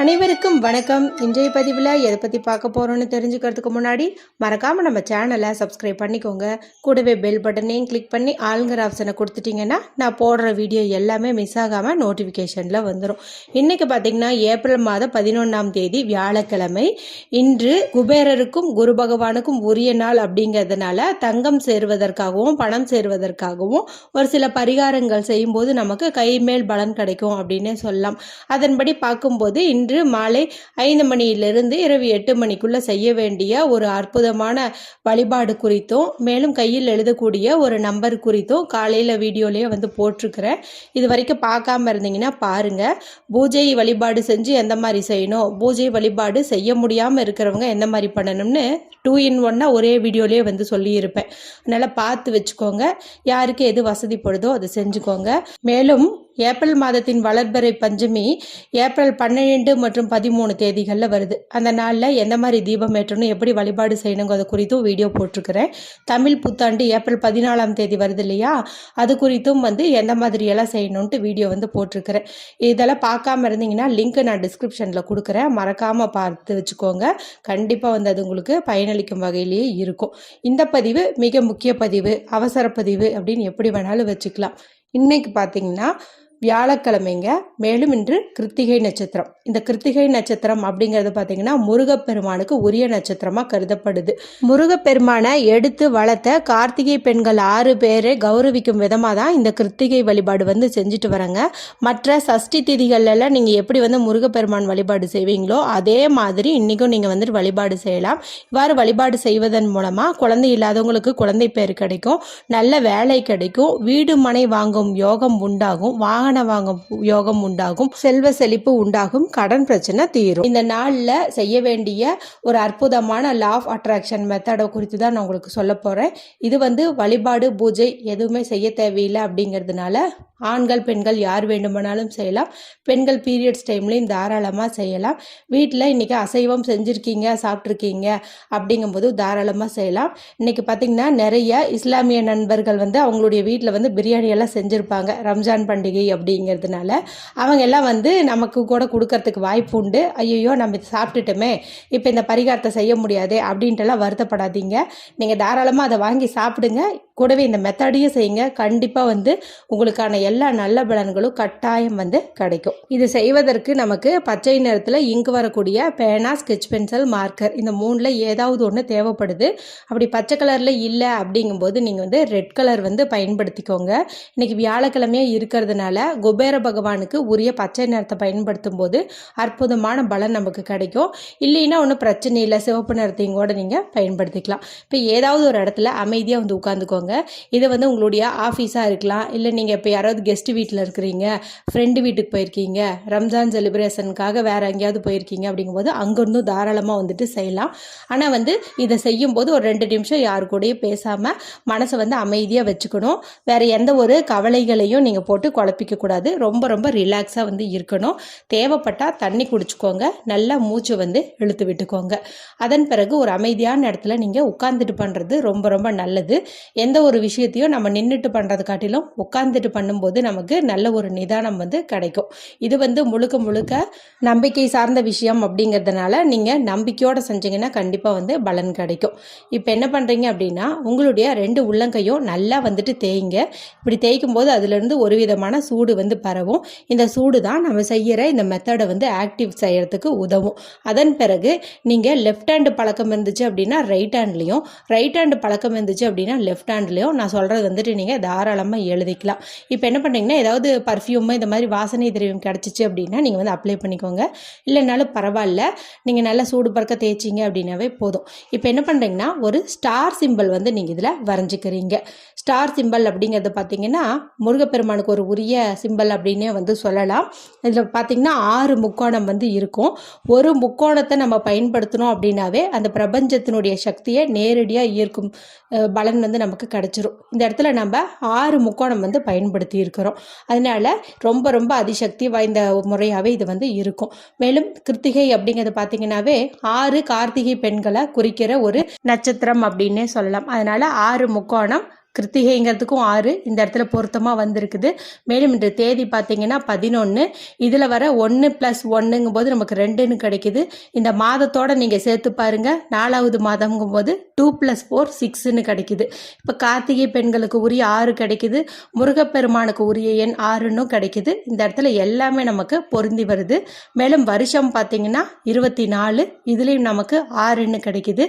அனைவருக்கும் வணக்கம். இன்றைய பதிவில் எதை பற்றி பார்க்க போகிறோன்னு தெரிஞ்சுக்கிறதுக்கு முன்னாடி மறக்காமல் நம்ம சேனலை சப்ஸ்கிரைப் பண்ணிக்கோங்க. கூடவே பெல் பட்டனையும் கிளிக் பண்ணி ஆளுங்கிற ஆப்ஷனை கொடுத்துட்டிங்கன்னா நான் போடுற வீடியோ எல்லாமே மிஸ் ஆகாமல் நோட்டிஃபிகேஷனில் வந்துடும் இன்றைக்கி பார்த்திங்கன்னா ஏப்ரல் மாதம் பதினொன்றாம் தேதி வியாழக்கிழமை. இன்று குபேரருக்கும் குரு பகவானுக்கும் உரிய நாள் அப்படிங்கிறதுனால தங்கம் சேருவதற்காகவும் பணம் சேருவதற்காகவும் ஒரு சில பரிகாரங்கள் செய்யும்போது நமக்கு கைமேல் பலன் கிடைக்கும் அப்படின்னே சொல்லலாம். அதன்படி பார்க்கும்போது இன்று இன்று மாலை ஐந்து மணியிலிருந்து இரவு எட்டு மணிக்குள்ள செய்ய வேண்டிய ஒரு அற்புதமான வழிபாடு குறித்தும் மேலும் கையில் எழுதக்கூடிய ஒரு நம்பர் குறித்தும் காலையில் வீடியோலேயே வந்து போட்டிருக்கிறேன். இது வரைக்கும் பார்க்காம இருந்தீங்கன்னா பாருங்க. பூஜை வழிபாடு செஞ்சு எந்த மாதிரி செய்யணும்? பூஜை வழிபாடு செய்ய முடியாமல் இருக்கிறவங்க எந்த மாதிரி பண்ணணும்னு டூ இன் ஒன்னா ஒரே வீடியோலேயே வந்து சொல்லியிருப்பேன். அதனால் பார்த்து வச்சுக்கோங்க. யாருக்கு எது வசதிப்படுதோ அதை செஞ்சுக்கோங்க. மேலும் ஏப்ரல் மாதத்தின் வளர்பறை பஞ்சமி ஏப்ரல் பன்னிரெண்டு மற்றும் பதிமூணு தேதிகளில் வருது. அந்த நாளில் எந்த மாதிரி தீபம் ஏற்றணும் எப்படி வழிபாடு செய்யணுங்கிறத குறித்தும் வீடியோ போட்டிருக்கிறேன். தமிழ் புத்தாண்டு ஏப்ரல் பதினாலாம் தேதி வருது இல்லையா? அது குறித்தும் வந்து எந்த மாதிரியெல்லாம் செய்யணுன்ட்டு வீடியோ வந்து போட்டிருக்கிறேன். இதெல்லாம் பார்க்காம இருந்தீங்கன்னா லிங்க் நான் டிஸ்கிரிப்ஷனில் கொடுக்குறேன். மறக்காமல் பார்த்து வச்சுக்கோங்க. கண்டிப்பாக வந்து அது உங்களுக்கு பயனளிக்கும் வகையிலேயே இருக்கும். இந்த பதிவு மிக முக்கிய பதிவு அவசர பதிவு அப்படின்னு எப்படி வேணாலும் வச்சுக்கலாம். இன்னைக்கு பார்த்தீங்கன்னா வியாழக்கிழமைங்க. மேலும் இன்று கிருத்திகை நட்சத்திரம். இந்த கிருத்திகை நட்சத்திரம் அப்படிங்கிறது பார்த்தீங்கன்னா முருகப்பெருமானுக்கு உரிய நட்சத்திரமாக கருதப்படுது. முருகப்பெருமானை எடுத்து வளர்த்த கார்த்திகை பெண்கள் ஆறு பேரை கௌரவிக்கும் விதமாக தான் இந்த கிருத்திகை வழிபாடு வந்து செஞ்சுட்டு வராங்க மற்ற சஷ்டி திதிகளெல்லாம் நீங்கள் எப்படி வந்து முருகப்பெருமான் வழிபாடு செய்வீங்களோ அதே மாதிரி இன்றைக்கும் நீங்கள் வந்துட்டு வழிபாடு செய்யலாம். இவ்வாறு வழிபாடு செய்வதன் மூலமாக குழந்தை இல்லாதவங்களுக்கு குழந்தை பேர் கிடைக்கும் நல்ல வேலை கிடைக்கும் வீடு மனை வாங்கும் யோகம் உண்டாகும் வாகன வாங்கும் யோகம் உண்டாகும் செல்வ செழிப்பு உண்டாகும் கடன் பிரச்சனை தீரும். இந்த நாளில் செய்ய வேண்டிய ஒரு அற்புதமான லா ஆஃப் அட்ராக்ஷன் மெத்தடை குறித்து தான் நான் உங்களுக்கு சொல்ல போகிறேன் இது வந்து வழிபாடு பூஜை எதுவுமே செய்ய தேவையில்லை அப்படிங்கிறதுனால ஆண்கள் பெண்கள் யார் வேண்டுமானாலும் செய்யலாம். பெண்கள் பீரியட்ஸ் டைம்லையும் தாராளமாக செய்யலாம். வீட்டில் இன்றைக்கி அசைவம் செஞ்சுருக்கீங்க சாப்பிட்ருக்கீங்க அப்படிங்கும்போது தாராளமாக செய்யலாம். இன்றைக்கி பார்த்திங்கன்னா நிறைய இஸ்லாமிய நண்பர்கள் வந்து அவங்களுடைய வீட்டில் வந்து பிரியாணியெல்லாம் செஞ்சுருப்பாங்க ரம்ஜான் பண்டிகை அப்படிங்கிறதுனால. அவங்க எல்லாம் வந்து நமக்கு கூட கொடுக்கறதுக்கு வாய்ப்பு உண்டு. ஐயோ நம்ம இது சாப்பிட்டுட்டோமே இப்போ இந்த பரிகாரத்தை செய்ய முடியாது அப்படின்ட்டுலாம் வருத்தப்படாதீங்க. நீங்கள் தாராளமாக அதை வாங்கி சாப்பிடுங்க. கூடவே இந்த மெத்தடையும் செய்யுங்க. கண்டிப்பாக வந்து உங்களுக்கான எல்லா நல்ல பலன்களும் கட்டாயம் வந்து கிடைக்கும். இது செய்வதற்கு நமக்கு பச்சை நிறத்தில் இங்கு வரக்கூடிய பேனா ஸ்கெச் பென்சில் மார்க்கர் இந்த மூணில் ஏதாவது ஒன்று தேவைப்படுது. அப்படி பச்சை கலரில் இல்லை அப்படிங்கும்போது நீங்கள் வந்து ரெட் கலர் வந்து பயன்படுத்திக்கோங்க. இன்னைக்கு வியாழக்கிழமையாக இருக்கிறதுனால குபேர பகவானுக்கு உரிய பச்சை நிறத்தை பயன்படுத்தும் போது அற்புதமான பலன் நமக்கு கிடைக்கும். இல்லைன்னா ஒன்றும் பிரச்சனை இல்லை. சிவப்பு நிறத்தையும் கூட நீங்கள் பயன்படுத்திக்கலாம். இப்போ ஏதாவது ஒரு இடத்துல அமைதியாக வந்து உட்காந்துக்கோங்க இது வந்து உங்களுடைய ஆஃபீஸாக இருக்கலாம். இல்லை நீங்கள் இப்போ யாராவது கெஸ்ட் வீட்டில் இருக்கிறீங்க. ஃப்ரெண்டு வீட்டுக்கு போயிருக்கீங்க. ரம்ஜான் செலிப்ரேஷனுக்காக வேறு எங்கேயாவது போயிருக்கீங்க அப்படிங்கும்போது அங்கேருந்தும் தாராளமாக வந்துட்டு செய்யலாம். ஆனால் வந்து இதை செய்யும்போது ஒரு ரெண்டு நிமிஷம் யாரு கூடயும் பேசாமல் மனசை வந்து அமைதியாக வச்சுக்கணும். வேறு எந்த ஒரு கவலைகளையும் நீங்கள் போட்டு குழப்பிக்க கூடாது. ரொம்ப ரொம்ப ரிலாக்ஸாக வந்து இருக்கணும். தேவைப்பட்டால் தண்ணி குடிச்சுக்கோங்க. நல்லா மூச்சு வந்து இழுத்து விட்டுக்கோங்க. அதன் பிறகு ஒரு அமைதியான இடத்துல நீங்கள் உட்காந்துட்டு பண்ணுறது ரொம்ப ரொம்ப நல்லது. எந்த ஒரு விஷயத்தையும் நம்ம நின்றுட்டு பண்ணுறது காட்டிலும் உட்காந்துட்டு பண்ணும்போது நமக்கு நல்ல ஒரு நிதானம் வந்து கிடைக்கும். இது வந்து முழுக்க முழுக்க நம்பிக்கை சார்ந்த விஷயம் அப்படிங்கிறதுனால நீங்கள் நம்பிக்கையோடு செஞ்சீங்கன்னா கண்டிப்பாக வந்து பலன் கிடைக்கும். இப்போ என்ன பண்ணுறீங்க அப்படின்னா உங்களுடைய ரெண்டு உள்ளங்கையும் நல்லா வந்துட்டு தேய்ங்க. இப்படி தேய்க்கும் போது அதுலேருந்து ஒரு விதமான சூடு வந்து பரவும். இந்த சூடு தான் நம்ம செய்கிற இந்த மெத்தடை வந்து ஆக்டிவ் செய்கிறதுக்கு உதவும். அதன் பிறகு நீங்கள் லெஃப்ட் ஹேண்டு பழக்கம் இருந்துச்சு அப்படின்னா ரைட் ஹேண்ட்லேயும் ரைட் ஹேண்டு பழக்கம் இருந்துச்சு அப்படின்னா லெஃப்ட் ஹேண்ட் ஹேண்ட்லேயும் நான் சொல்கிறது வந்துட்டு நீங்கள் தாராளமாக எழுதிக்கலாம். இப்போ என்ன பண்ணுறீங்கன்னா ஏதாவது பர்ஃப்யூமு இந்த மாதிரி வாசனை திரவியம் கிடச்சிச்சு அப்படின்னா நீங்கள் வந்து அப்ளை பண்ணிக்கோங்க. இல்லைனாலும் பரவாயில்ல. நீங்கள் நல்லா சூடு பறக்க தேய்ச்சிங்க அப்படின்னாவே போதும். இப்போ என்ன பண்ணுறீங்கன்னா ஒரு ஸ்டார் சிம்பிள் வந்து நீங்கள் இதில் வரைஞ்சிக்கிறீங்க. ஸ்டார் சிம்பிள் அப்படிங்கிறது பார்த்தீங்கன்னா முருகப்பெருமானுக்கு ஒரு உரிய சிம்பிள் அப்படின்னே வந்து சொல்லலாம். இதில் பார்த்தீங்கன்னா ஆறு முக்கோணம் வந்து இருக்கும். ஒரு முக்கோணத்தை நம்ம பயன்படுத்தணும் அப்படின்னாவே அந்த பிரபஞ்சத்தினுடைய சக்தியை நேரடியாக ஈர்க்கும் பலன் வந்து நமக்கு கிடச்சிரும். இந்த இடத்துல நம்ம ஆறு முக்கோணம் வந்து பயன்படுத்தி இருக்கிறோம். அதனால ரொம்ப ரொம்ப அதிசக்தி வாய்ந்த முறையாகவே இது வந்து இருக்கும். மேலும் கிருத்திகை அப்படிங்கிறது பார்த்தீங்கன்னாவே ஆறு கார்த்திகை பெண்களை குறிக்கிற ஒரு நட்சத்திரம் அப்படின்னே சொல்லலாம். அதனால ஆறு முக்கோணம் கிருத்திகைங்கிறதுக்கும் ஆறு. இந்த இடத்துல பொருத்தமாக வந்திருக்குது. மேலும் இன்று தேதி பார்த்தீங்கன்னா பதினொன்று இதில் வர ஒன்று ப்ளஸ் ஒன்றுங்கும் போது நமக்கு ரெண்டுன்னு கிடைக்குது. இந்த மாதத்தோட நீங்கள் சேர்த்து பாருங்கள் நாலாவது மாதம்ங்கும் போது டூ ப்ளஸ் ஃபோர் சிக்ஸ்ன்னு கிடைக்குது. இப்போ கார்த்திகை பெண்களுக்கு உரிய ஆறு கிடைக்குது. முருகப்பெருமானுக்கு உரிய எண் ஆறுன்னும் கிடைக்குது. இந்த இடத்துல எல்லாமே நமக்கு பொருந்தி வருது. மேலும் வருஷம் பார்த்தீங்கன்னா இருபத்தி நாலு இதுலேயும் நமக்கு ஆறுன்னு கிடைக்குது.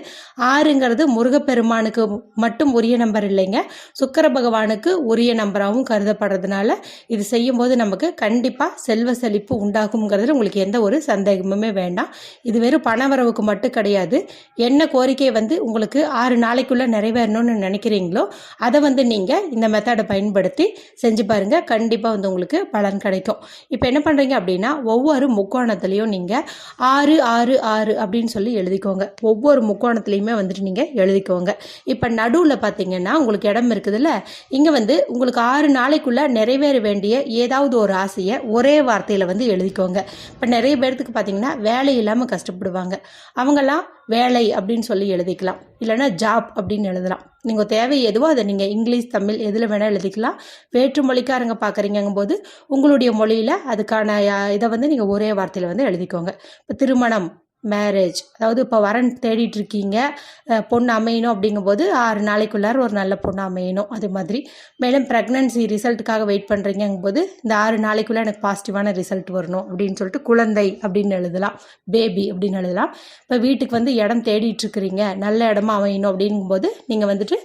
ஆறுங்கிறது முருகப்பெருமானுக்கு மட்டும் உரிய நம்பர் இல்லைங்க. சுக்கர பகவானுக்கு உரிய நம்பராகவும் கருதப்படுறதுனால இது செய்யும்போது நமக்கு கண்டிப்பாக செல்வ செழிப்பு உண்டாகுங்கிறதுல உங்களுக்கு எந்த ஒரு சந்தேகமுமே வேண்டாம். இது வெறும் பணவரவுக்கு மட்டும் கிடையாது. என்ன கோரிக்கை வந்து உங்களுக்கு ஆறு நாளைக்குள்ளே நிறைவேறணும்னு நினைக்கிறீங்களோ அதை வந்து நீங்கள் இந்த மெத்தடை பயன்படுத்தி செஞ்சு பாருங்கள் கண்டிப்பாக வந்து உங்களுக்கு பலன் கிடைக்கும். இப்போ என்ன பண்ணுறீங்க அப்படின்னா ஒவ்வொரு முக்கோணத்துலேயும் நீங்கள் ஆறு ஆறு ஆறு அப்படின்னு சொல்லி எழுதிக்கோங்க. ஒவ்வொரு முக்கோணத்துலேயுமே வந்துட்டு நீங்கள் எழுதிக்கோங்க. இப்போ நடுவில் பார்த்தீங்கன்னா உங்களுக்கு இடம் இருக்குதுல்ல? இங்கே வந்து உங்களுக்கு ஆறு நாளைக்குள்ளே நிறைவேற வேண்டிய ஏதாவது ஒரு ஆசையை ஒரே வார்த்தையில் வந்து எழுதிக்கோங்க. இப்போ நிறைய பேர்த்துக்கு பார்த்தீங்கன்னா வேலை இல்லாமல் கஷ்டப்படுவாங்க. அவங்கெல்லாம் வேலை அப்படின்னு சொல்லி எழுதிக்கலாம். இல்லைன்னா ஜாப் அப்படின்னு எழுதலாம். நீங்கள் தேவை எதுவோ அதை நீங்கள் இங்கிலீஷ் தமிழ் எதில் வேணால் எழுதிக்கலாம். வேற்று மொழிக்காரங்க பார்க்குறீங்கும் போது உங்களுடைய மொழியில் அதுக்கான இதை வந்து நீங்கள் ஒரே வார்த்தையில் வந்து எழுதிக்கோங்க. இப்போ திருமணம் மேரேஜ் அதாவது இப்போ வரன் தேடிட்டு இருக்கீங்க பொண்ணு அமையணும் அப்படிங்கும்போது ஆறு நாளைக்குள்ளார ஒரு நல்ல பொண்ணு அமையணும். அது மாதிரி. மேலும் ப்ரெக்னன்சி ரிசல்ட்டுக்காக வெயிட் பண்ணுறீங்கும்போது இந்த ஆறு நாளைக்குள்ளே எனக்கு பாசிட்டிவான ரிசல்ட் வரணும் அப்படின்னு சொல்லிட்டு குழந்தை அப்படின்னு எழுதலாம். பேபி அப்படின்னு எழுதலாம். இப்போ வீட்டுக்கு வந்து இடம் தேடிட்டு இருக்கிறீங்க நல்ல இடமா அமையணும் அப்படிங்கும்போது நீங்கள் வந்துட்டு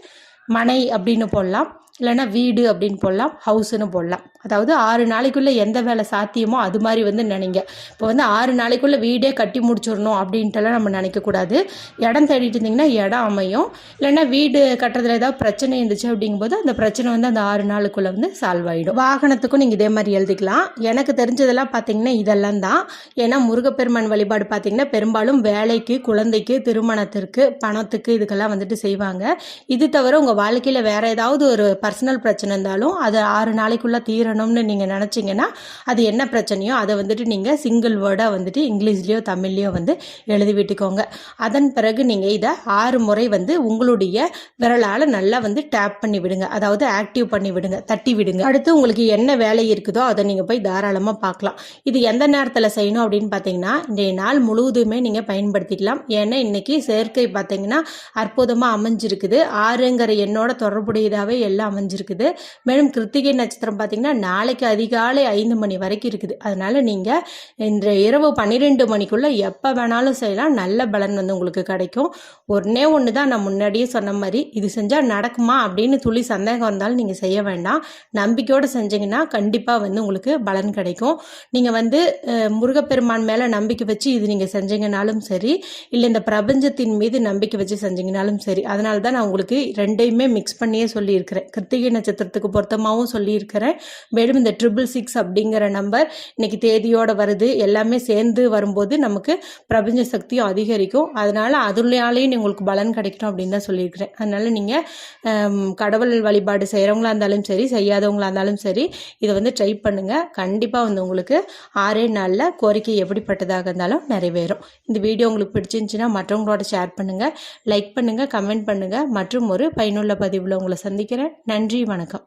மனை அப்படின்னு போடலாம். இல்லைன்னா வீடு அப்படின்னு போடலாம். ஹவுஸ்னு போடலாம். அதாவது ஆறு நாளைக்குள்ளே எந்த வேலை சாத்தியமோ அது மாதிரி வந்து நினைங்க. இப்போ வந்து ஆறு நாளைக்குள்ளே வீடே கட்டி முடிச்சிடணும் அப்படின்ட்டுலாம் நம்ம நினைக்கக்கூடாது இடம் தேடிட்டு இருந்தீங்கன்னா இடம் அமையும். இல்லைன்னா வீடு கட்டுறதுல ஏதாவது பிரச்சனை இருந்துச்சு அப்படிங்கும்போது அந்த பிரச்சனை வந்து அந்த ஆறு நாளுக்குள்ளே வந்து சால்வ் ஆகிடும் வாகனத்துக்கும் நீங்கள் இதே மாதிரி எழுதிக்கலாம். எனக்கு தெரிஞ்சதெல்லாம் பார்த்தீங்கன்னா இதெல்லாம் தான். ஏன்னா முருகப்பெருமான் வழிபாடு பார்த்தீங்கன்னா பெரும்பாலும் வேலைக்கு குழந்தைக்கு திருமணத்திற்கு பணத்துக்கு இதுக்கெல்லாம் வந்துட்டு செய்வாங்க. இது தவிர உங்கள் வாழ்க்கையில் வேறு ஏதாவது ஒரு பர்சனல் பிரச்சனை இருந்தாலும் அது ஆறு நாளைக்குள்ளே வரணும்னு நீங்கள் நினச்சிங்கன்னா அது என்ன பிரச்சனையோ அதை வந்துட்டு நீங்கள் சிங்கிள் வேர்டாக வந்துட்டு இங்கிலீஷ்லேயோ தமிழ்லேயோ வந்து எழுதி விட்டுக்கோங்க. அதன் பிறகு நீங்கள் இதை ஆறு முறை வந்து உங்களுடைய விரலால் நல்லா வந்து டேப் பண்ணி விடுங்க. அதாவது ஆக்டிவ் பண்ணி விடுங்க. தட்டி விடுங்க. அடுத்து உங்களுக்கு என்ன வேலை இருக்குதோ அதை நீங்கள் போய் தாராளமாக பார்க்கலாம். இது எந்த நேரத்தில் செய்யணும் அப்படின்னு பார்த்தீங்கன்னா இன்றைய நாள் முழுவதுமே நீங்கள் பயன்படுத்திக்கலாம். ஏன்னா இன்னைக்கு செயற்கை பார்த்தீங்கன்னா அற்புதமாக அமைஞ்சிருக்குது. ஆறுங்கிற எண்ணோட தொடர்புடையதாகவே எல்லாம் அமைஞ்சிருக்குது. மேலும் கிருத்திகை நட்சத்திரம் பார்த்தீங்கன்னா நாளைக்கு அதிகாலை ஐந்து மணி வரைக்கும் இருக்குது. அதனால் நீங்கள் இந்த இரவு பன்னிரெண்டு மணிக்குள்ளே எப்போ வேணாலும் செய்யலாம். நல்ல பலன் வந்து உங்களுக்கு கிடைக்கும். ஒன்றே ஒன்று தான் நான் முன்னாடியே சொன்ன மாதிரி இது செஞ்சால் நடக்குமா அப்படின்னு துளி சந்தேகம் இருந்தாலும் நீங்கள் செய்ய வேண்டாம். நம்பிக்கையோடு செஞ்சீங்கன்னா கண்டிப்பாக வந்து உங்களுக்கு பலன் கிடைக்கும். நீங்கள் வந்து முருகப்பெருமான் மேலே நம்பிக்கை வச்சு இது நீங்கள் செஞ்சீங்கனாலும் சரி இல்லை இந்த பிரபஞ்சத்தின் மீது நம்பிக்கை வச்சு செஞ்சீங்கனாலும் சரி அதனால தான் நான் உங்களுக்கு ரெண்டையுமே மிக்ஸ் பண்ணியே சொல்லியிருக்கிறேன். கிருத்திகை நட்சத்திரத்துக்கு பொருத்தமாகவும் சொல்லியிருக்கிறேன். மேலும் இந்த ட்ரிபிள் சிக்ஸ் அப்படிங்கிற நம்பர் இன்னைக்கு தேதியோட வருது. எல்லாமே சேர்ந்து வரும்போது நமக்கு பிரபஞ்ச சக்தியும் அதிகரிக்கும். அதனால அதுலையாலேயும் உங்களுக்கு பலன் கிடைக்கணும் அப்படின்னு தான் சொல்லியிருக்கிறேன். அதனால நீங்கள் கடவுள் வழிபாடு செய்கிறவங்களா இருந்தாலும் சரி செய்யாதவங்களா இருந்தாலும் சரி இதை வந்து ட்ரை பண்ணுங்கள் கண்டிப்பாக வந்து உங்களுக்கு ஆறே நாளில் கோரிக்கை எப்படிப்பட்டதாக இருந்தாலும் நிறைவேறும். இந்த வீடியோ உங்களுக்கு பிடிச்சிருந்துச்சுன்னா மற்றவங்களோட ஷேர் பண்ணுங்கள் லைக் பண்ணுங்கள் கமெண்ட் பண்ணுங்கள் மற்றும் ஒரு பயனுள்ள பதிவில் உங்களை சந்திக்கிறேன். நன்றி வணக்கம்.